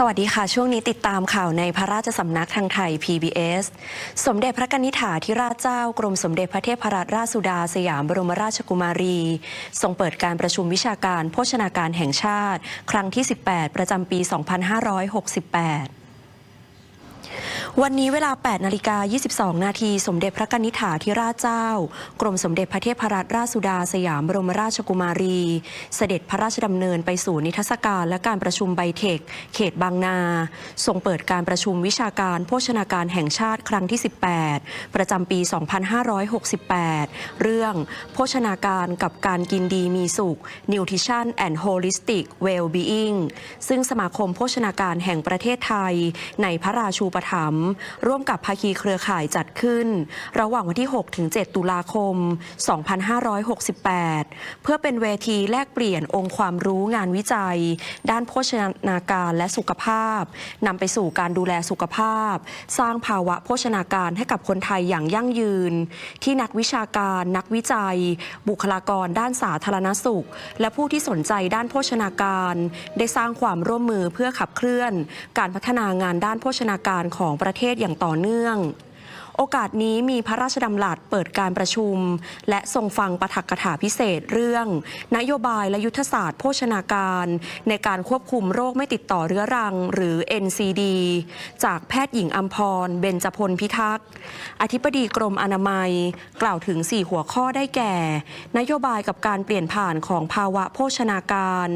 สวัสดีค่ะ ช่วงนี้ติดตามข่าวในพระราชสำนักทางไทย PBS สมเด็จพระกนิษฐาธิราชเจ้ากรมสมเด็จพระเทพรัตนราชสุดาสยามบรมราชกุมารี ทรงเปิดการประชุมวิชาการโภชนาการแห่งชาติ ครั้งที่ 18 ประจำปี 2568 วันนี้เวลา 8 นาฬิกา 22 นาที สมเด็จพระกนิษฐาธิราชเจ้า กรมสมเด็จพระเทพรัตนราชสุดาสยามบรมราชกุมารี เสด็จพระราชดำเนินไปสู่นิทรรศการและการประชุมไบเทค เขตบางนา ทรงเปิดการประชุมวิชาการโภชนาการแห่งชาติครั้งที่ 18 ประจำปี 2568 เรื่อง โภชนาการกับการกินดีมีสุข Nutrition and Holistic Well-being ซึ่งสมาคมโภชนาการแห่งประเทศไทย ในพระราชูปถัมภ์ร่วมกับภาคีเครือข่ายจัดขึ้น ระหว่างวันที่ 6 ถึง 7 ตุลาคม 2568 เพื่อเป็นเวทีแลกเปลี่ยนองค์ความรู้งานวิจัย ด้านโภชนาการและสุขภาพนำไปสู่การดูแลสุขภาพ สร้างภาวะโภชนาการให้กับคนไทยอย่างยั่งยืน ที่นักวิชาการนักวิจัย บุคลากรด้านสาธารณสุข และผู้ที่สนใจด้านโภชนาการ ได้สร้างความร่วมมือเพื่อขับเคลื่อน การพัฒนางานด้านโภชนาการของประเทศเทศอย่างต่อเนื่อง โอกาสนี้มีพระราชดำรัสเปิดการประชุม และทรงฟังปาฐกถาพิเศษเรื่อง นโยบายและยุทธศาสตร์โภชนาการ ในการควบคุมโรคไม่ติดต่อเรื้อรัง หรือ NCD จากแพทย์หญิงอัมพร เบญจพลพิทักษ์ อธิบดีกรมอนามัย กล่าวถึง 4 หัวข้อได้แก่ นโยบายกับการเปลี่ยนผ่านของภาวะโภชนาการ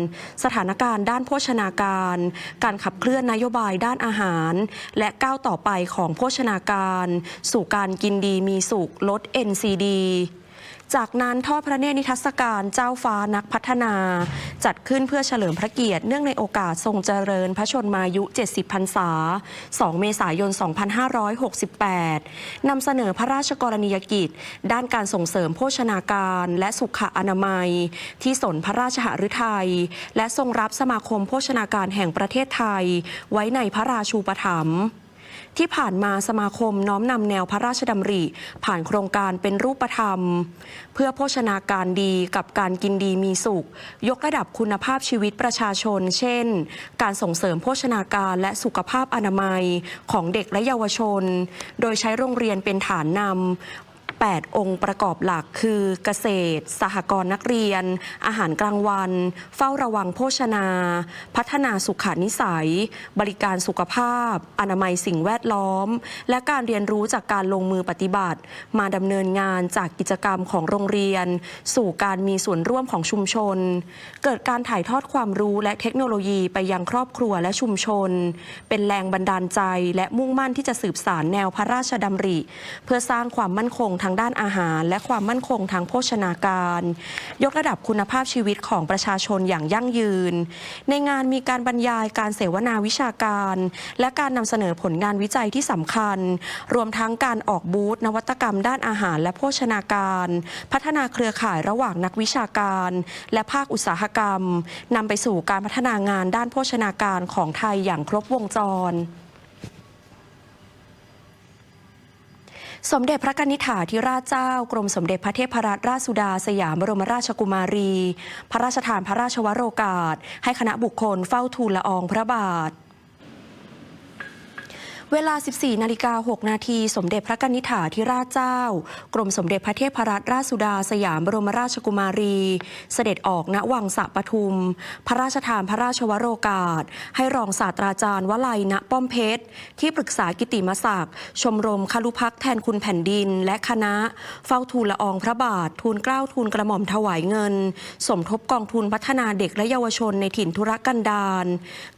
สถานการณ์ด้านโภชนาการ การขับเคลื่อนนโยบายด้านอาหาร และก้าวต่อไปของโภชนาการสู่การกินดีมีสุขลด NCD จากนั้นทอดพระเนตรนิทรรศการเจ้าฟ้านักพัฒนา จัดขึ้นเพื่อเฉลิมพระเกียรติเนื่องในโอกาสทรงเจริญพระชนมายุ 70 พรรษา 2 เมษายน 2568 นำเสนอพระราชกรณียกิจ ด้านการส่งเสริมโภชนาการและสุขอนามัย ที่สนพระราชหฤทัย และทรงรับสมาคมโภชนาการแห่งประเทศไทย ไว้ในพระราชูปถัมภ์ ที่ผ่านมาสมาคมน้อมนำแนวพระราชดำริ ผ่านโครงการเป็นรูปธรรม เพื่อโภชนาการดีกับการกินดีมีสุข ยกระดับคุณภาพชีวิตประชาชน เช่น การส่งเสริมโภชนาการและสุขภาพอนามัยของเด็กและเยาวชน โดยใช้โรงเรียนเป็นฐานนำ 8 องค์ประกอบหลักคือเกษตร สหกรณ์นักเรียน อาหารกลางวัน เฝ้าระวังโภชนา พัฒนาสุขานิสัย บริการสุขภาพ อนามัยสิ่งแวดล้อม และการเรียนรู้จากการลงมือปฏิบัติ มาดำเนินงานจากกิจกรรมของโรงเรียน สู่การมีส่วนร่วมของชุมชน เกิดการถ่ายทอดความรู้และเทคโนโลยีไปยังครอบครัวและชุมชน เป็นแรงบันดาลใจและมุ่งมั่นที่จะสืบสารแนวพระราชดำริ เพื่อสร้างความมั่นคงทางด้านอาหาร และความมั่นคงทางโภชนาการ ยกระดับคุณภาพชีวิตของประชาชนอย่างยั่งยืน ในงานมีการบรรยายการเสวนาวิชาการ และการนำเสนอผลงานวิจัยที่สำคัญ รวมทั้งการออกบูธนวัตกรรมด้านอาหารและโภชนาการ พัฒนาเครือข่ายระหว่างนักวิชาการ และภาคอุตสาหกรรมนำไปสู่การพัฒนางานด้านโภชนาการของไทยอย่างครบวงจร สมเด็จพระกนิษฐาธิราชเจ้า กรมสมเด็จพระเทพรัตนราชสุดาสยามบรมราชกุมารี พระราชทานพระราชวโรกาส ให้คณะบุคคลเฝ้าทูลละอองพระบาท เวลา 14 นาฬิกา 6 นาที สมเด็จพระกนิษฐาธิราชเจ้า กรมสมเด็จพระเทพรัตนราชสุดาสยามบรมราชกุมารี เสด็จออกณวังสะปทุม พระราชทานพระราชวโรกาส ให้รองศาสตราจารย์วลัยณป้อมเพชร ที่ปรึกษากิติมศักดิ์ ชมรมคารุพักแทนคุณแผ่นดิน และคณะ เฝ้าทูลละอองพระบาท ทูลเกล้าทูลกระหม่อมถวายเงิน สมทบกองทุนพัฒนาเด็กและเยาวชนในถิ่นธุรกันดาร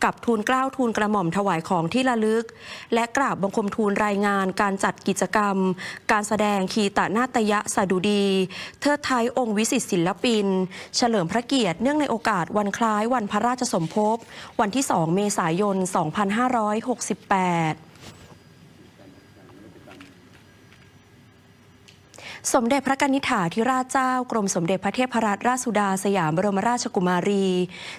กับทูลเกล้าทูลกระหม่อมถวายของที่ระลึกและและกราบบังคมทูลรายงานการจัดกิจกรรม การแสดงคีตนาตยะสดุดี เทิดไทยองค์วิสิตศิลปิน เฉลิมพระเกียรติเนื่องในโอกาสวันคล้ายวันพระราชสมภพ วันที่ 2 เมษายน 2568 สมเด็จพระกนิษฐาธิราชเจ้ากรมสมเด็จพระเทพรัตนราชสุดาสยามบรมราชกุมารี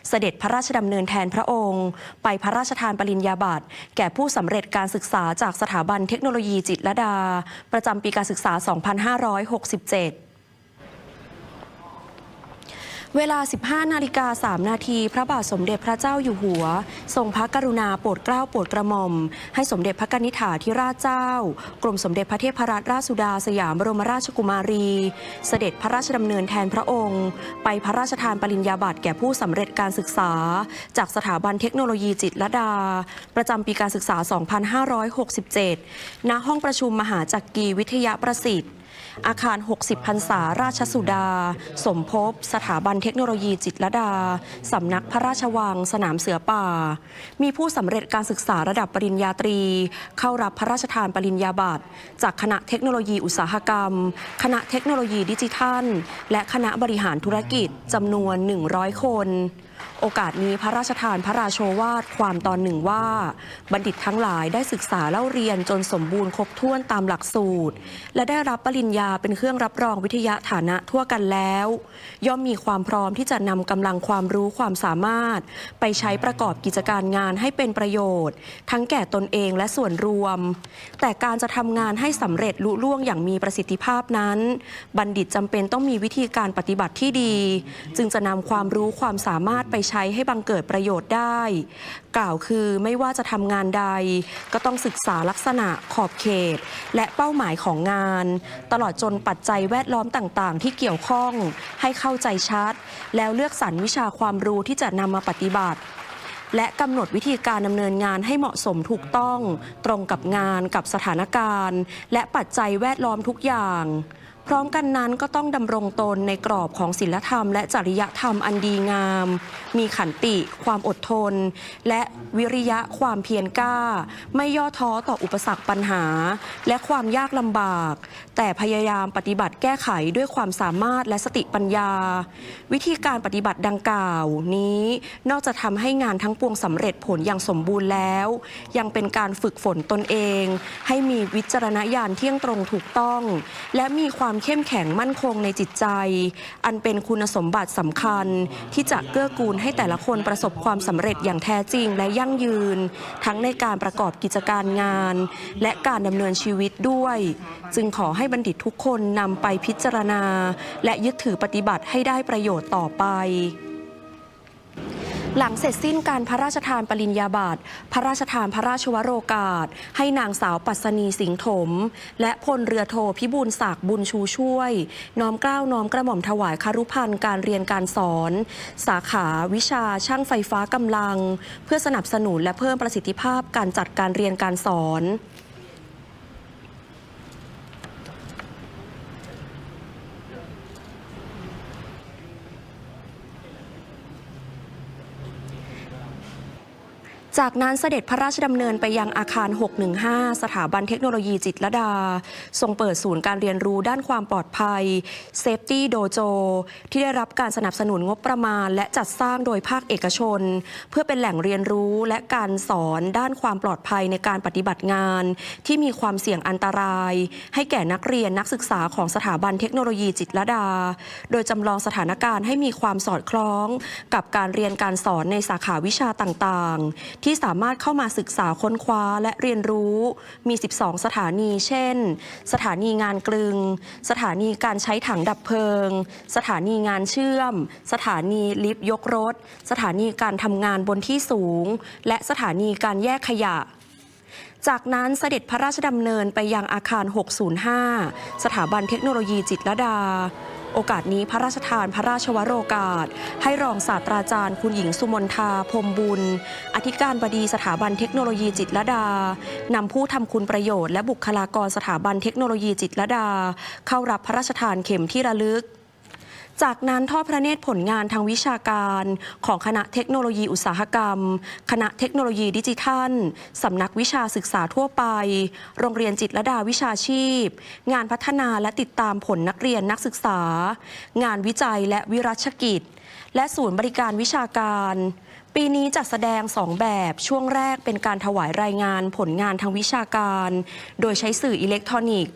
เสด็จพระราชดำเนินแทนพระองค์ ไปพระราชทานปริญญาบัตรแก่ผู้สำเร็จการศึกษาจากสถาบันเทคโนโลยีจิตรลดา ประจำปีการศึกษา 2567 เวลา 15 นาฬิกา 3 นาที พระบาทสมเด็จพระเจ้าอยู่หัว ทรงพระกรุณาโปรดเกล้าโปรดกระหม่อม ให้สมเด็จพระกนิษฐาธิราชเจ้า กรมสมเด็จพระเทพรัตนราชสุดาสยามบรมราชกุมารี เสด็จพระราชดำเนินแทนพระองค์ ไปพระราชทานปริญญาบัตรแก่ผู้สำเร็จการศึกษา จากสถาบันเทคโนโลยีจิตรลดา ประจำปีการศึกษา 2567 ณ ห้องประชุมมหาจักรีวิทยาประสิทธิ์ อาคาร 60พรรษาราชสุดา สมภพสถาบันเทคโนโลยีจิตรดา สำนักพระราชวัง สนามเสือป่า มีผู้สำเร็จการศึกษาระดับปริญญาตรี เข้ารับพระราชทานปริญญาบัตร จากคณะเทคโนโลยีอุตสาหกรรม คณะเทคโนโลยีดิจิทัล และคณะบริหารธุรกิจจำนวน 100 คน โอกาสนี้พระราชทานพระราโชวาทความตอนหนึ่งว่า บัณฑิตทั้งหลายได้ศึกษาเล่าเรียนจนสมบูรณ์ครบถ้วนตามหลักสูตร และได้รับปริญญาเป็นเครื่องรับรองวิทยาฐานะทั่วกันแล้ว ย่อมมีความพร้อมที่จะนำกำลังความรู้ความสามารถ ไปใช้ประกอบกิจการงานให้เป็นประโยชน์ ทั้งแก่ตนเองและส่วนรวม แต่การจะทำงานให้สำเร็จลุล่วงอย่างมีประสิทธิภาพนั้น บัณฑิตจำเป็นต้องมีวิธีการปฏิบัติที่ดี จึงจะนำความรู้ความสามารถไปใช้ให้บังเกิดประโยชน์ได้ กล่าวคือไม่ว่าจะทำงานใด ก็ต้องศึกษาลักษณะขอบเขต และเป้าหมายของงาน ตลอดจนปัจจัยแวดล้อมต่างๆ ที่เกี่ยวข้องให้เข้าใจชัด แล้วเลือกสรรวิชาความรู้ที่จะนำมาปฏิบัติและกำหนดวิธีการดำเนินงานให้เหมาะสมถูกต้อง ตรงกับงานกับสถานการณ์ และปัจจัยแวดล้อมทุกอย่าง พร้อมกันนั้นก็ต้องดำรงตนในกรอบของศีลธรรม และจริยธรรมอันดีงาม มีขันติ ความอดทน และวิริยะความเพียรกล้า ไม่ย่อท้อต่ออุปสรรคปัญหา และความยากลำบาก แต่พยายามปฏิบัติแก้ไขด้วยความสามารถและสติปัญญา วิธีการปฏิบัติดังกล่าว นี้นอกจากทำให้งานทั้งปวงสำเร็จผลอย่างสมบูรณ์แล้ว ยังเป็นการฝึกฝนตนเอง ให้มีวิจารณญาณเที่ยงตรงถูกต้อง และมีความเข้มแข็งมั่นคงในจิตใจ อันเป็นคุณสมบัติสำคัญ ที่จะเกื้อกูลให้แต่ละคนประสบความสำเร็จอย่างแท้จริงและยั่งยืน ทั้งในการประกอบกิจการงาน และการดำเนินชีวิตด้วย จึงขอให้บัณฑิตทุกคนนำไปพิจารณา และยึดถือปฏิบัติให้ได้ประโยชน์ต่อไป หลังเสร็จสิ้นการพระราชทานปริญญาบัตรพระราชทานพระราชวโรกาส ให้นางสาวปัสนีสิงห์ถม และพลเรือโทพิบูลศักดิ์บุญชูช่วย น้อมเกล้าน้อมกระหม่อมถวายคารุพันธ์การเรียนการสอน สาขาวิชาช่างไฟฟ้ากำลัง เพื่อสนับสนุนและเพิ่มประสิทธิภาพการจัดการเรียนการสอน จากนั้นเสด็จพระราชดำเนินไปยังอาคาร 615 สถาบันเทคโนโลยีจิตรดา ทรงเปิดศูนย์การเรียนรู้ด้านความปลอดภัย Safety Dojo ที่ได้รับการสนับสนุนงบประมาณ และจัดสร้างโดยภาคเอกชน เพื่อเป็นแหล่งเรียนรู้และการสอนด้านความปลอดภัยในการปฏิบัติงาน ที่มีความเสี่ยงอันตราย ให้แก่นักเรียนนักศึกษาของสถาบันเทคโนโลยีจิตรดา โดยจำลองสถานการณ์ให้มีความสอดคล้อง กับการเรียนการสอนในสาขาวิชาต่างๆที่สามารถเข้ามาศึกษาค้นคว้าและเรียนรู้มี 12 สถานี เช่น สถานีงานกลึง สถานีการใช้ถังดับเพลิง สถานีงานเชื่อม สถานีลิฟต์ยกรถ สถานีการทำงานบนที่สูง และสถานีการแยกขยะจากนั้นเสด็จพระราชดำเนินไปยังอาคาร 605 สถาบันเทคโนโลยีจิตรดา โอกาสนี้พระราชทานพระราชวโรกาส ให้รองศาสตราจารย์คุณหญิงสุมนทาพรมบุญ อธิการบดีสถาบันเทคโนโลยีจิตรดา นำผู้ทำคุณประโยชน์และบุคลากรสถาบันเทคโนโลยีจิตรดา เข้ารับพระราชทานเข็มที่ระลึก จากนั้นทอดพระเนตรผลงานทางวิชาการของคณะเทคโนโลยีอุตสาหกรรม คณะเทคโนโลยีดิจิทัล สำนักวิชาศึกษาทั่วไป โรงเรียนจิตรดาวิชาชีพ งานพัฒนาและติดตามผลนักเรียนนักศึกษา งานวิจัยและวิรัชกิจ และศูนย์บริการวิชาการ ปีนี้จัดแสดง2แบบช่วงแรกเป็นการถวายรายงานผลงานทางวิชาการ โดยใช้สื่ออิเล็กทรอนิกส์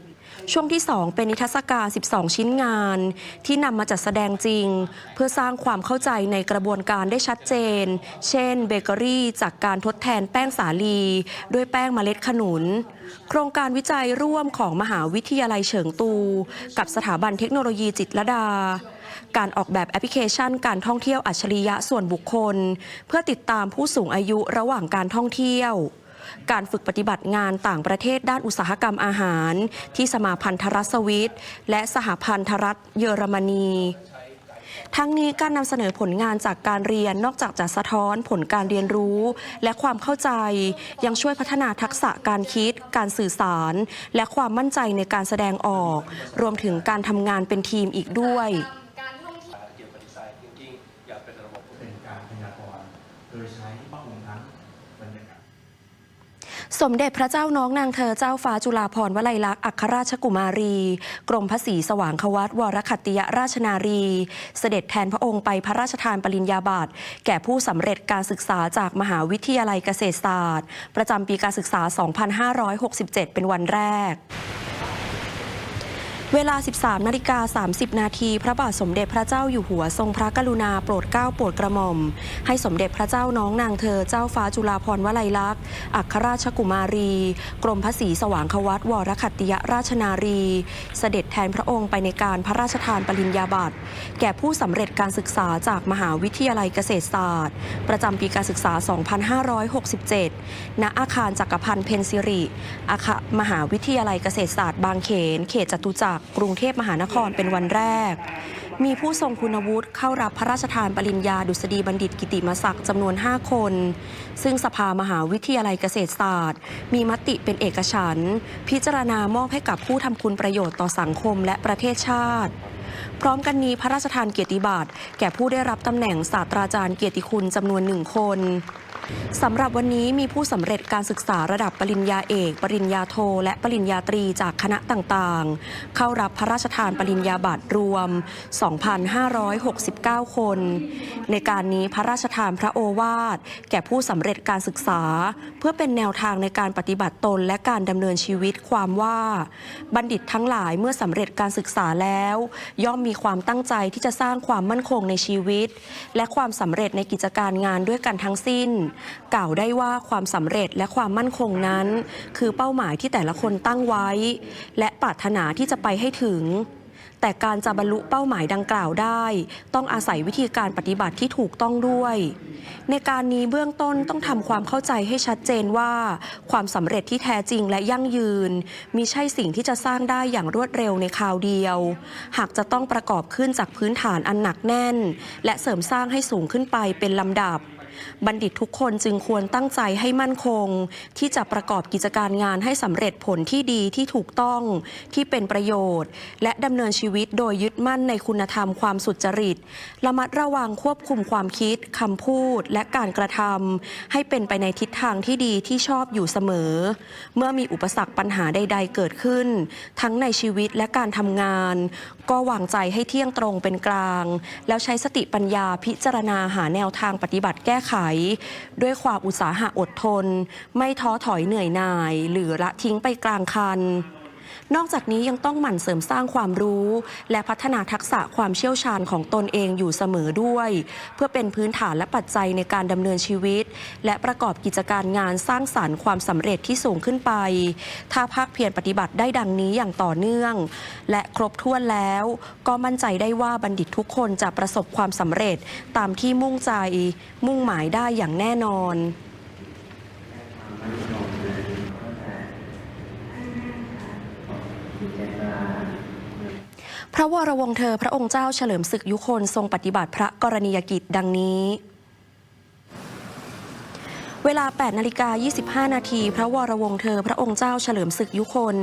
ช่วงที่ 2 เป็นนิทรรศการ 12 ชิ้นงาน ที่นำมาจัดแสดงจริง เพื่อสร้างความเข้าใจในกระบวนการได้ชัดเจน เช่น เบเกอรี่ จากการทดแทนแป้งสาลี ด้วยแป้งเมล็ดขนุน โครงการวิจัยร่วมของมหาวิทยาลัยเฉิงตู กับสถาบันเทคโนโลยีจิตรดา การออกแบบแอปพลิเคชัน การท่องเที่ยวอัจฉริยะส่วนบุคคล เพื่อติดตามผู้สูงอายุระหว่างการท่องเที่ยว การฝึกปฏิบัติงานต่างประเทศด้านอุตสาหกรรมอาหาร ที่สมาพันธรัฐสวิต และสหพันธรัฐเยอรมนีทั้งนี้การนำเสนอผลงานจากการเรียนนอกจากจะสะท้อนผลการเรียนรู้ และความเข้าใจ ยังช่วยพัฒนาทักษะการคิด การสื่อสาร และความมั่นใจในการแสดงออก รวมถึงการทำงานเป็นทีมอีกด้วย เกี่ยวกับดีไซน์ thinking อย่างเป็นระบบ เป็นการพยากรณ์โดยใช้พระองค์ทั้งบรรยากาศ สมเด็จพระเจ้าน้องนางเธอเจ้าฟ้าจุฬาภรณ์วลัยลักษณ์อัครราชกุมารี กรมพระศรีสว่างควัตวรคัตติยราชนารี เสด็จแทนพระองค์ไปพระราชทานปริญญาบัตรแก่ผู้สำเร็จการศึกษาจากมหาวิทยาลัยเกษตรศาสตร์ ประจำปีการศึกษา 2567 เป็นวันแรก เวลา 13นาฬิกา30 นาทีพระบาทสมเด็จพระเจ้าอยู่หัวทรงพระกรุณาโปรดเกล้าโปรดกระหม่อม ให้สมเด็จพระเจ้าน้องนางเธอเจ้าฟ้าจุฬาภรณ์วลัยลักษณ์ อัครราชกุมารี กรมพระศรีสว่างควัตวรคัตติยราชนารี เสด็จแทนพระองค์ไปในการพระราชทานปริญญาบัตรแก่ผู้สำเร็จการศึกษาจากมหาวิทยาลัยเกษตรศาสตร์ ประจำปีการศึกษา 2567 ณ อาคารจักรพันธ์เพนซิริอาคามหาวิทยาลัยเกษตรศาสตร์บางเขน เขตจตุจักรกรุงเทพมหานครเป็นวันแรก มีผู้ทรงคุณวุฒิเข้ารับพระราชทานปริญญาดุษฎีบัณฑิตกิติมศักดิ์จำนวน 5 คน ซึ่งสภามหาวิทยาลัยเกษตรศาสตร์ มีมติเป็นเอกฉันท์พิจารณามอบให้กับผู้ทำคุณประโยชน์ต่อสังคมและประเทศชาติพร้อมกันนี้พระราชทานเกียรติบัตรแก่ผู้ได้รับตำแหน่งศาสตราจารย์เกียรติคุณจำนวนหนึ่งคน สำหรับวันนี้มีผู้สำเร็จการศึกษาระดับปริญญาเอก ปริญญาโท และปริญญาตรีจากคณะต่างๆ เข้ารับพระราชทานปริญญาบัตรรวม 2,569 คน ในการนี้พระราชทานพระโอวาทแก่ผู้สำเร็จการศึกษา เพื่อเป็นแนวทางในการปฏิบัติตนและการดำเนินชีวิตความว่า บัณฑิตทั้งหลายเมื่อสำเร็จการศึกษาแล้ว ย่อมมีความตั้งใจที่จะสร้างความมั่นคงในชีวิต และความสำเร็จในกิจการงานด้วยกันทั้งสิ้นกล่าวได้ว่าความสำเร็จและความมั่นคงนั้น คือเป้าหมายที่แต่ละคนตั้งไว้ และปรารถนาที่จะไปให้ถึง แต่การจะบรรลุเป้าหมายดังกล่าวได้ ต้องอาศัยวิธีการปฏิบัติที่ถูกต้องด้วย ในการนี้เบื้องต้นต้องทำความเข้าใจให้ชัดเจนว่า ความสำเร็จที่แท้จริงและยั่งยืนมิใช่สิ่งที่จะสร้างได้อย่างรวดเร็วในคราวเดียว หากจะต้องประกอบขึ้นจากพื้นฐานอันหนักแน่น และเสริมสร้างให้สูงขึ้นไปเป็นลำดับ บัณฑิตทุกคนจึงควรตั้งใจให้มั่นคง ที่จะประกอบกิจการงานให้สำเร็จผลที่ดีที่ถูกต้องที่เป็นประโยชน์ และดำเนินชีวิตโดยยึดมั่นในคุณธรรมความสุจริต ระมัดระวังควบคุมความคิดคำพูดและการกระทำให้เป็นไปในทิศทางที่ดีที่ชอบอยู่เสมอ เมื่อมีอุปสรรคปัญหาใด ๆ เกิดขึ้น ทั้งในชีวิตและการทำงาน ก็วางใจให้เที่ยงตรงเป็นกลาง แล้วใช้สติปัญญาพิจารณาหาแนวทางปฏิบัติแก้ไข ด้วยความอุตสาหะอดทน ไม่ท้อถอยเหนื่อยหน่าย หรือละทิ้งไปกลางคัน นอกจากนี้ยังต้องหมั่นเสริมสร้างความรู้ และพัฒนาทักษะความเชี่ยวชาญของตนเองอยู่เสมอด้วย เพื่อเป็นพื้นฐานและปัจจัยในการดำเนินชีวิต และประกอบกิจการงานสร้างสารรค์ความสำเร็จที่สูงขึ้นไป ถ้าภาคเพียรปฏิบัติได้ดังนี้อย่างต่อเนื่อง และครบถ้วนแล้ว ก็มั่นใจได้ว่าบัณฑิตทุกคนจะประสบความสำเร็จตามที่มุ่งใจ มุ่งหมายได้อย่างแน่นอน พระวรวงเธอพระองค์เจ้าเฉลิมศึกยุคนทรงปฏิบัติพระกรณียกิจดังนี้เวลา 8 นาฬิกา 25 นาที พระวรวงเธอ พระองค์เจ้าเฉลิมศึกยุคน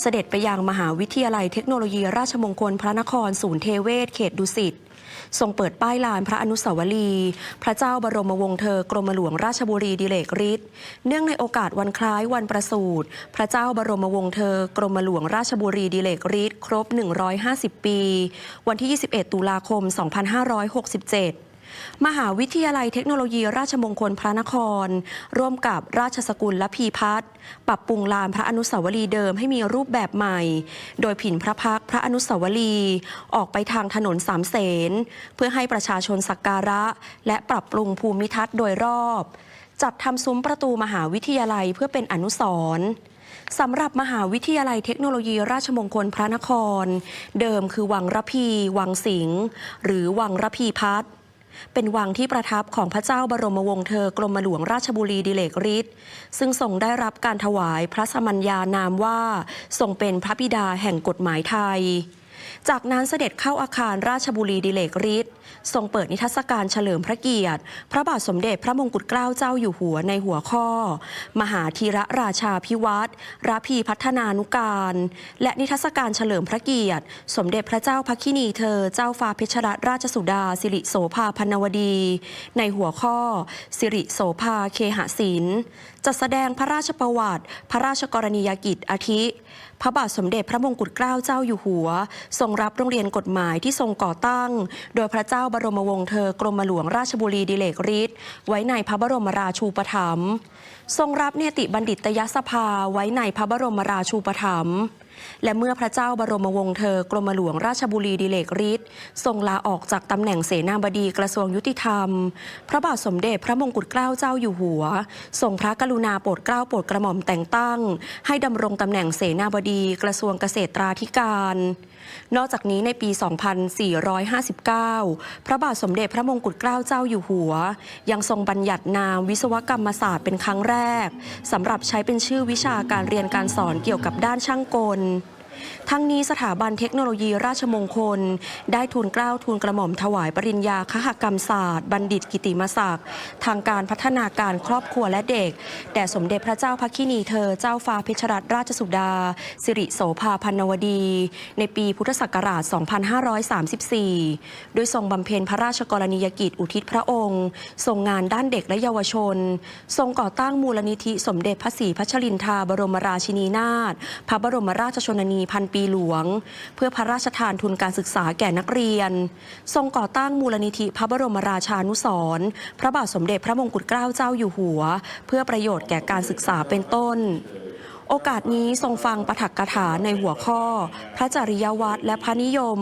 เสด็จไปยังมหาวิทยาลัยเทคโนโลยีราชมงคลพระนครศูนย์เทเวศ เขตดุสิต ทรงเปิดป้ายลานพระอนุสาวรีย์พระเจ้าบรมวงศ์เธอกรมหลวงราชบุรีดิเลกฤทธิ์เนื่องในโอกาสวันคล้ายวันประสูติพระเจ้าบรมวงศ์เธอกรมหลวงราชบุรีดิเลกฤทธิ์ครบ 150 ปี วันที่ 21 ตุลาคม 2567 มหาวิทยาลัยเทคโนโลยีราชมงคลพระนคร ร่วมกับราชสกุลและพีพัฒน์ปรับปรุงลานพระอนุสาวรีย์เดิมให้มีรูปแบบใหม่ โดยผินพระพักพระอนุสาวรีย์ออกไปทางถนนสามเสน เพื่อให้ประชาชนสักการะ และปรับปรุงภูมิทัศน์โดยรอบ จัดทำซุ้มประตูมหาวิทยาลัยเพื่อเป็นอนุสรณ์สำหรับมหาวิทยาลัยเทคโนโลยีราชมงคลพระนคร เดิมคือวังระพี วังสิงห์หรือวังระพีพัฒน์ เป็นวังที่ประทับของพระเจ้าบรมวงศ์เธอกรมหลวงราชบุรีดิเลกฤทธิ์ซึ่งทรงได้รับการถวายพระสมัญญานามว่าทรงเป็นพระบิดาแห่งกฎหมายไทย จากนั้นเสด็จเข้าอาคารราชบุรีดิเลกฤทธิ์ ทรงเปิดนิทรรศการเฉลิมพระเกียรติ พระบาทสมเด็จพระมงกุฎเกล้าเจ้าอยู่หัวในหัวข้อ มหาธีระราชาพิวัตรระพีพัฒนานุการ และนิทรรศการเฉลิมพระเกียรติ สมเด็จพระเจ้าพักคินีเธอ เจ้าฟ้าเพชรรัตนราชสุดา สิริโสภาพนวดี ในหัวข้อ สิริโสภาเคหศิลป์จัดแสดงพระราชประวัติ พระราชกรณียกิจอาทิ พระบาทสมเด็จพระมงกุฎเกล้าเจ้าอยู่หัว ทรงรับโรงเรียนกฎหมายที่ทรงก่อตั้ง โดยพระเจ้าาบรมวงศ์เธอกรมหลวงราชบุรีดิเลกฤทธิ์ไว้ในพระบรมราชูปถัมภ์ทรงรับเนติบัณฑิตยสภาไว้ในพระบรมราชูปถัมภ์และเมื่อพระเจ้าบรมวงศ์เธอกรมหลวงราชบุรีดิเลกฤทธิ์ทรงลาออกจากตำแหน่งเสนาบดีกระทรวงยุติธรรม พระบาทสมเด็จพระมงกุฎเกล้าเจ้าอยู่หัวทรงพระกรุณาโปรดเกล้าโปรดกระหม่อมแต่งตั้ง ให้ดำรงตำแหน่งเสนาบดีกระทรวงเกษตราธิการ นอกจากนี้ในปี 2459 พระบาทสมเด็จพระมงกุฎเกล้าเจ้าอยู่หัว ยังทรงบัญญัตินามวิศวกรรมศาสตร์เป็นครั้งแรกสำหรับใช้เป็นชื่อวิชาการเรียนการสอนเกี่ยวกับด้านช่างกล ทั้งนี้สถาบันเทคโนโลยีราชมงคล ได้ทูลเกล้าทูลกระหม่อมถวายปริญญาคหกรรมศาสตร์ บัณฑิตกิติมศักดิ์ทางการพัฒนาการครอบครัวและเด็ก แด่สมเด็จพระเจ้าพักคินีเธอเจ้าฟ้าเพชรรัตนราชสุดา สิริโสภาพันวดี ในปีพุทธศักราช 2534 โดยทรงบำเพ็ญพระราชกรณียกิจอุทิศพระองค์ ทรงงานด้านเด็กและเยาวชน ทรงก่อตั้งมูลนิธิสมเด็จพระศรีพัชรินทราบรมราชินีนาถพระบรมราชชนนีพันปีหลวง เพื่อพระราชทานทุนการศึกษาแก่นักเรียน ทรงก่อตั้งมูลนิธิพระบรมราชานุสร์พระบาทสมเด็จพระมงกุฎเกล้าเจ้าอยู่หัว เพื่อประโยชน์แก่การศึกษาเป็นต้น โอกาสนี้ทรงฟังปฐกถาในหัวข้อ พระจริยวัตรและพระนิยม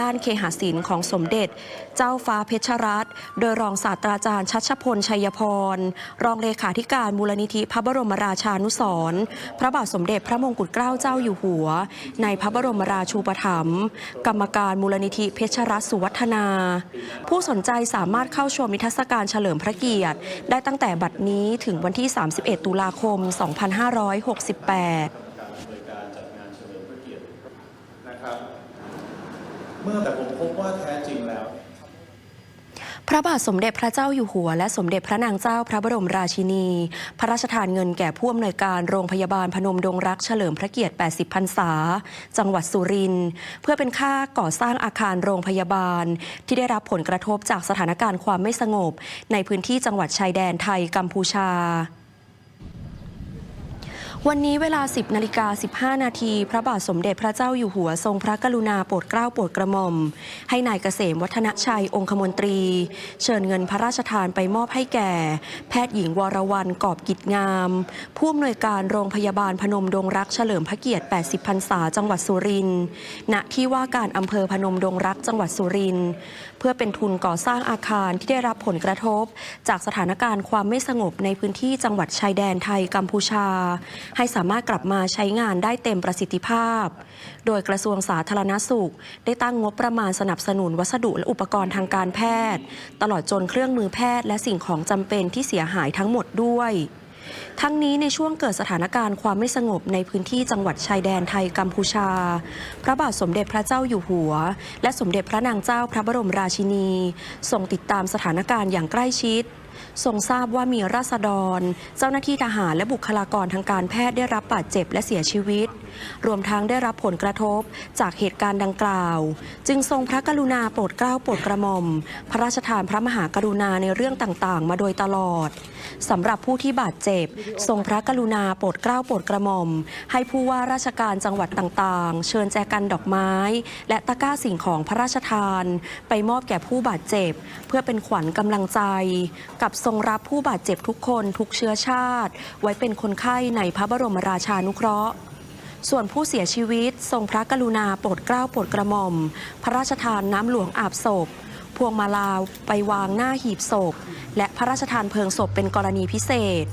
ด้านเคหศิลป์ของสมเด็จ เจ้าฟ้าเพชรรัตน์โดยรองศาสตราจารย์ชัชพลชัยพร รองเลขาธิการมูลนิธิพระบรมราชานุสร์พระบาทสมเด็จพระมงกุฎเกล้าเจ้าอยู่หัว ในพระบรมราชูปถัมภ์กรรมการมูลนิธิเพชรรัตน์สุวัฒนา ผู้สนใจสามารถเข้าชมนิทรรศการเฉลิมพระเกียรติ ได้ตั้งแต่บัดนี้ถึงวันที่ 31 ตุลาคม 2568นะครับเมื่อแต่ผมพบว่าแท้จริงแล้ว พระบาทสมเด็จพระเจ้าอยู่หัว และสมเด็จพระนางเจ้าพระบรมราชินี พระราชทานเงินแก่ผู้อำนวยการโรงพยาบาลพนมดงรักเฉลิมพระเกียรติ 80 พรรษา จังหวัดสุรินทร์เพื่อเป็นค่าก่อสร้างอาคารโรงพยาบาล ที่ได้รับผลกระทบจากสถานการณ์ความไม่สงบ ในพื้นที่จังหวัดชายแดนไทยกัมพูชา วันนี้เวลา 10นาฬิกา15 นาที พระบาทสมเด็จพระเจ้าอยู่หัวทรงพระกรุณาโปรดเกล้าโปรดกระหม่อม ให้นายเกษมวัฒนชัยองคมนตรี เชิญเงินพระราชทานไปมอบให้แก่ แพทย์หญิงวรวรรณกอบกิจงาม ผู้อำนวยการโรงพยาบาลพนมดงรักเฉลิมพระเกียรติ 80 พรรษาจังหวัดสุรินทร์ณที่ว่าการอำเภอพนมดงรักจังหวัดสุรินทร์เพื่อเป็นทุนก่อสร้างอาคารที่ได้รับผลกระทบ จากสถานการณ์ความไม่สงบในพื้นที่จังหวัดชายแดนไทยกัมพูชาให้สามารถกลับมาใช้งานได้เต็มประสิทธิภาพ โดยกระทรวงสาธารณสุข ได้ตั้งงบประมาณสนับสนุนวัสดุและอุปกรณ์ทางการแพทย์ ตลอดจนเครื่องมือแพทย์และสิ่งของจำเป็นที่เสียหายทั้งหมดด้วยทั้งนี้ในช่วงเกิดสถานการณ์ความไม่สงบในพื้นที่จังหวัดชายแดนไทยกัมพูชา พระบาทสมเด็จพระเจ้าอยู่หัว และสมเด็จพระนางเจ้าพระบรมราชินีทรงติดตามสถานการณ์อย่างใกล้ชิด ทรงทราบว่ามีราษฎร เจ้าหน้าที่ทหารและบุคลากรทางการแพทย์ได้รับบาดเจ็บและเสียชีวิต รวมทั้งได้รับผลกระทบจากเหตุการณ์ดังกล่าว จึงทรงพระกรุณาโปรดเกล้าโปรดกระหม่อม พระราชทานพระมหากรุณาในเรื่องต่างๆ มาโดยตลอดสำหรับผู้ที่บาดเจ็บ ทรงพระกรุณาโปรดเกล้าโปรดกระหม่อม ให้ผู้ว่าราชการจังหวัดต่างๆ เชิญแจกันดอกไม้ และตะกร้าสิ่งของพระราชทาน ไปมอบแก่ผู้บาดเจ็บ เพื่อเป็นขวัญกำลังใจ กับทรงรับผู้บาดเจ็บทุกคนทุกเชื้อชาติ ไว้เป็นคนไข้ในพระบรมราชานุเคราะห์ส่วนผู้เสียชีวิตทรงพระกรุณาโปรดเกล้าโปรดกระหม่อม พระราชทานน้ำหลวงอาบศพ พวงมาลาไปวางหน้าหีบศพ และพระราชทานเพลิงศพเป็นกรณีพิเศษ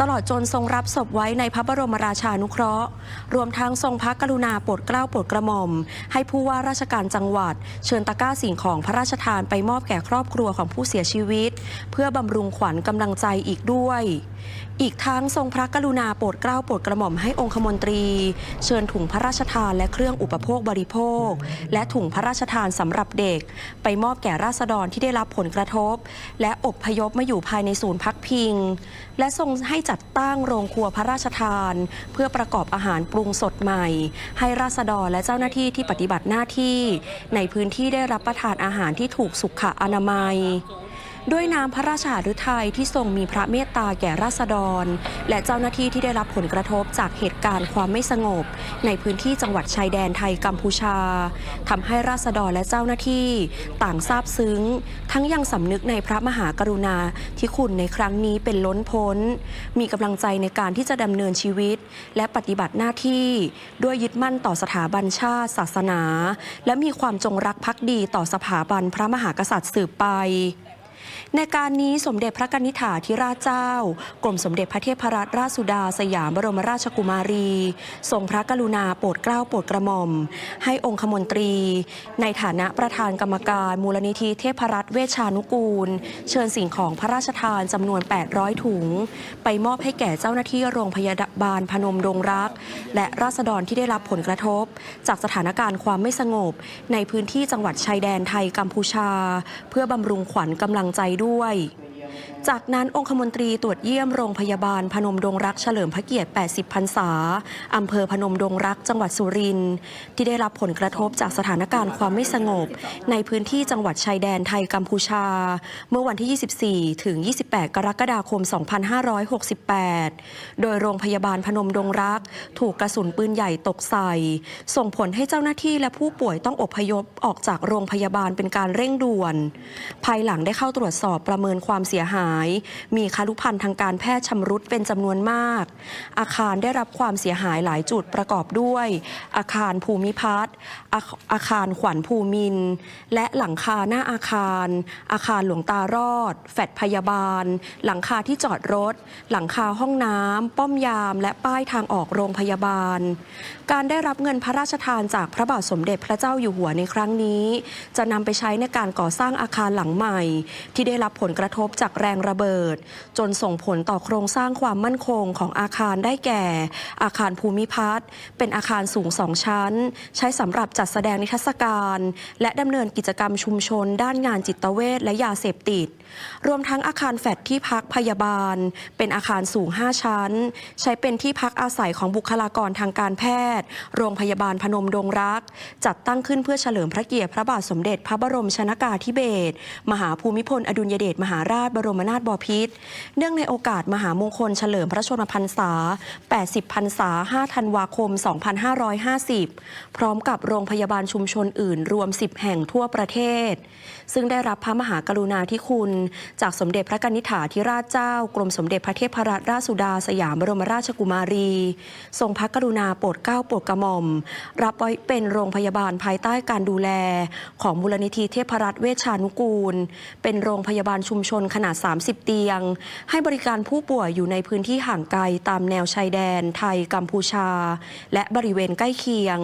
ตลอดจนทรงรับศพไว้ในพระบรมราชานุเคราะห์ รวมทั้งทรงพระกรุณาโปรดเกล้าโปรดกระหม่อม ให้ผู้ว่าราชการจังหวัด เชิญตะกร้าสิ่งของพระราชทานไปมอบแก่ครอบครัวของผู้เสียชีวิต เพื่อบำรุงขวัญกำลังใจอีกด้วย อีกทั้งทรงพระกรุณาโปรดเกล้าโปรดกระหม่อมให้องคมนตรี เชิญถุงพระราชทานและเครื่องอุปโภคบริโภค และถุงพระราชทานสำหรับเด็ก ไปมอบแก่ราษฎรที่ได้รับผลกระทบ และอบพยพมาอยู่ภายในศูนย์พักพิง และทรงให้จัดตั้งโรงครัวพระราชทาน เพื่อประกอบอาหารปรุงสดใหม่ ให้ราษฎรและเจ้าหน้าที่ที่ปฏิบัติหน้าที่ ในพื้นที่ได้รับประทานอาหารที่ถูกสุขอนามัย ด้วยน้ำพระราชาฤทัยที่ทรงมีพระเมตตาแก่ราษฎร และเจ้าหน้าที่ที่ได้รับผลกระทบจากเหตุการณ์ความไม่สงบ ในพื้นที่จังหวัดชายแดนไทยกัมพูชาทำให้ราษฎรและเจ้าหน้าที่ ต่างซาบซึ้ง ทั้งยังสำนึกในพระมหากรุณาที่คุณในครั้งนี้เป็นล้นพ้น มีกำลังใจในการที่จะดำเนินชีวิต และปฏิบัติหน้าที่ ด้วยยึดมั่นต่อสถาบันชาติ ศาสนา และมีความจงรักภักดีต่อสถาบันพระมหากษัตริย์สืบไป ในการนี้สมเด็จพระกนิษฐาธิราชเจ้า กรมสมเด็จพระเทพรัตนราชสุดาสยามบรมราชกุมารี ทรงพระกรุณาโปรดเกล้าโปรดกระหม่อม ให้องคมนตรี ในฐานะประธานกรรมการมูลนิธิเทพรัตน์เวชานุกูล เชิญสิ่งของพระราชทานจำนวน 800 ถุง ไปมอบให้แก่เจ้าหน้าที่โรงพยาบาลพนมดงรัก และราษฎรที่ได้รับผลกระทบ จากสถานการณ์ความไม่สงบ ในพื้นที่จังหวัดชายแดนไทยกัมพูชา เพื่อบำรุงขวัญกำลังใจด้วย จากนั้นองคมนตรีตรวจเยี่ยมโรงพยาบาลพนมดงรักเฉลิมพระเกียรติ 80 พรรษา อำเภอพนมดงรักจังหวัดสุรินทร์ที่ได้รับผลกระทบจากสถานการณ์ความไม่สงบ ในพื้นที่จังหวัดชายแดนไทยกัมพูชา เมื่อวันที่ 24 ถึง 28 กรกฎาคม 2568 โดยโรงพยาบาลพนมดงรัก ถูกกระสุนปืนใหญ่ตกใส่ ส่งผลให้เจ้าหน้าที่และผู้ป่วยต้องอพยพออกจากโรงพยาบาลเป็นการเร่งด่วน ภายหลังได้เข้าตรวจสอบประเมินความเสียหายมีคารุพันธ์ทางการแพทย์ชำรุดเป็นจำนวนมาก อาคารได้รับความเสียหายหลายจุดประกอบด้วย อาคารภูมิพัฒน์อาคารขวัญภูมิน และหลังคาหน้าอาคาร อาคารหลวงตารอด แฟดพยาบาล หลังคาที่จอดรถ หลังคาห้องน้ำป้อมยาม และป้ายทางออกโรงพยาบาล การได้รับเงินพระราชทานจากพระบาทสมเด็จพระเจ้าอยู่หัวในครั้งนี้ จะนำไปใช้ในการก่อสร้างอาคารหลังใหม่ ที่ได้รับผลกระทบจากแรงระเบิด จนส่งผลต่อโครงสร้างความมั่นคงของอาคารได้แก่ อาคารภูมิพัฒน์เป็นอาคารสูงสองชั้น ใช้สำหรับจัดแสดงนิทรรศการ และดำเนินกิจกรรมชุมชน ด้านงานจิตเวชและยาเสพติด รวมทั้งอาคารแฟดที่พักพยาบาล เป็นอาคารสูง 5 ชั้น ใช้เป็นที่พักอาศัยของบุคลากรทางการแพทย์ โรงพยาบาลพนมดงรัก จัดตั้งขึ้นเพื่อเฉลิมพระเกียรติพระบาทสมเด็จพระบรมชนากาธิเบศรมหาภูมิพล อดุลยเดชมหาราชบรมนาถบพิตรเนื่องในโอกาสมหามงคลเฉลิมพระชนมพรรษา 80 พรรษา 5 ธันวาคม 2550 พร้อมกับโรงพยาบาลชุมชนอื่น รวม 10 แห่งทั่วประเทศ ซึ่งได้รับพระมหากรุณาธิคุณจากสมเด็จพระกนิษฐาธิราชเจ้า กรมสมเด็จพระเทพรัตนราชสุดาสยามบรมราชกุมารี ทรงพระกรุณาโปรดเกล้าโปรดกระหม่อม รับไว้เป็นโรงพยาบาลภายใต้การดูแล ของมูลนิธิเทพรัตน์เวชชานุกูล เป็นโรงพยาบาลชุมชนขนาด 30 เตียง ให้บริการผู้ป่วยอยู่ในพื้นที่ห่างไกลตามแนวชายแดน ไทยกัมพูชา และบริเวณใกล้เคียง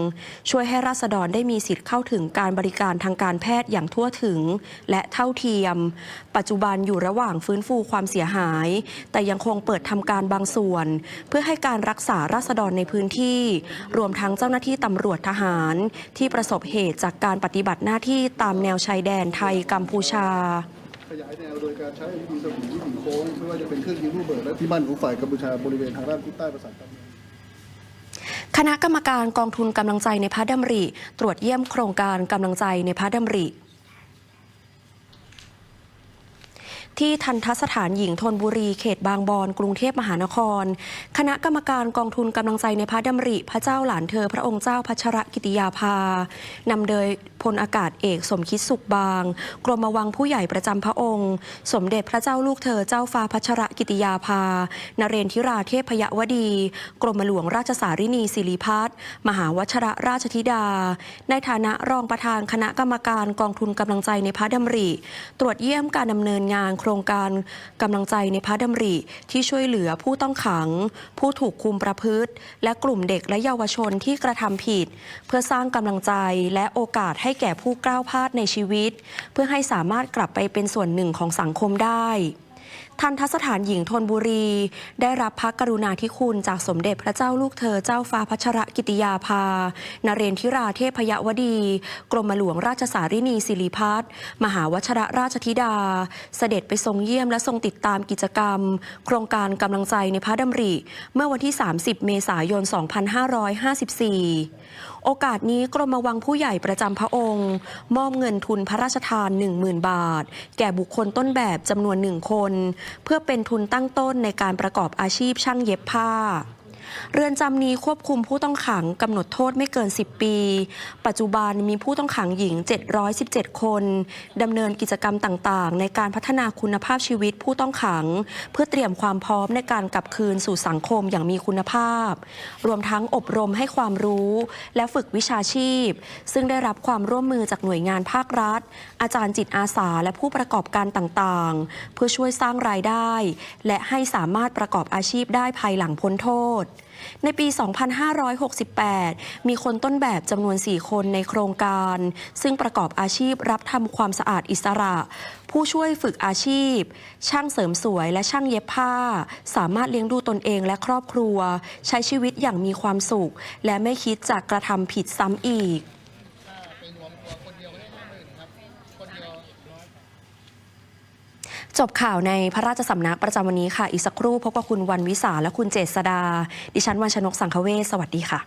ช่วยให้ราษฎรได้มีสิทธิ์เข้าถึงการบริการทางการแพทย์อย่างทั่วถึง และเท่าเทียม ปัจจุบันอยู่ระหว่างฟื้นฟูความเสียหาย แต่ยังคงเปิดทำการบางส่วน เพื่อให้การรักษาราษฎรในพื้นที่ รวมทั้งเจ้าหน้าที่ตำรวจทหาร ที่ประสบเหตุจากการปฏิบัติหน้าที่ตามแนวชายแดนไทยกัมพูชาขยายแนวโดยการใช้วิธีสวิงวิถีโค้งไม่ว่าจะเป็นเครื่องยิงลูกระเบิดและที่มั่นของฝ่ายกัมพูชาบริเวณทางด้านทิศใต้ประสาทตำคณะกรรมการกองทุนกำลังใจในพระดำริ ตรวจเยี่ยมโครงการกำลังใจในพระดำริ ที่ทันทสถานหญิงทนบุรี เขตบางบอน กรุงเทพมหานคร คณะกรรมการกองทุนกำลังใจในพระดำริ พระเจ้าหลานเธอ พระองค์เจ้าพัชรกิติยาภานำโดยพลอากาศเอกสมคิดสุขบาง กรมวังผู้ใหญ่ประจำพระองค์ สมเด็จพระเจ้าลูกเธอเจ้าฟ้าพัชรกิติยาภา นเรนทิราเทพยวดี กรมหลวงราชสารินีสิริพัฒน์มหาวชระราชธิดา ในฐานะรองประธานคณะกรรมการกองทุนกำลังใจในพระดำริ ตรวจเยี่ยมการดำเนินงานโครรงการกำลังใจในพระดำริ ที่ช่วยเหลือผู้ต้องขัง ผู้ถูกคุมประพฤติ และกลุ่มเด็กและเยาวชนที่กระทำผิด เพื่อสร้างกำลังใจและโอกาสให้ให้แก่ผู้กล้าวพลาดในชีวิต เพื่อให้สามารถกลับไปเป็นส่วนหนึ่งของสังคมได้ทันทสถานหญิงธนบุรี ได้รับพระกรุณาธิคุณจากสมเด็จพระเจ้าลูกเธอเจ้าฟ้าพัชรกิติยาภา นเรนทิราเทพยวดี กรมหลวงราชสารินีสิริพัฒน์มหาวชระราชธิดา เสด็จไปทรงเยี่ยมและทรงติดตามกิจกรรม โครงการกำลังใจในพระดำริ เมื่อวันที่ 30 เมษายน 2554 โอกาสนี้กรมวังผู้ใหญ่ประจำพระองค์ มอบเงินทุนพระราชทาน 10,000 บาท แก่บุคคลต้นแบบจำนวนหนึ่งคน เพื่อเป็นทุนตั้งต้นในการประกอบอาชีพช่างเย็บผ้า เรือนจำนี้ควบคุมผู้ต้องขังกำหนดโทษไม่เกิน 10 ปี ปัจจุบันมีผู้ต้องขังหญิง 717 คนดำเนินกิจกรรมต่างๆ ในการพัฒนาคุณภาพชีวิตผู้ต้องขัง เพื่อเตรียมความพร้อมในการกลับคืนสู่สังคมอย่างมีคุณภาพ รวมทั้งอบรมให้ความรู้ และฝึกวิชาชีพ ซึ่งได้รับความร่วมมือจากหน่วยงานภาครัฐ อาจารย์จิตอาสาและผู้ประกอบการต่างๆ เพื่อช่วยสร้างรายได้ และให้สามารถประกอบอาชีพได้ภายหลังพ้นโทษในปี 2568 มีคนต้นแบบจำนวน 4 คนในโครงการ ซึ่งประกอบอาชีพรับทำความสะอาดอิสระ ผู้ช่วยฝึกอาชีพ ช่างเสริมสวยและช่างเย็บผ้า สามารถเลี้ยงดูตนเองและครอบครัว ใช้ชีวิตอย่างมีความสุข และไม่คิดจะกระทำผิดซ้ำอีก จบข่าวในพระราชสำนักประจำวันนี้ค่ะ อีกสักครู่พบกับคุณวันวิสาและคุณเจษดา ดิฉันวันชนกสังคเวสสวัสดีค่ะ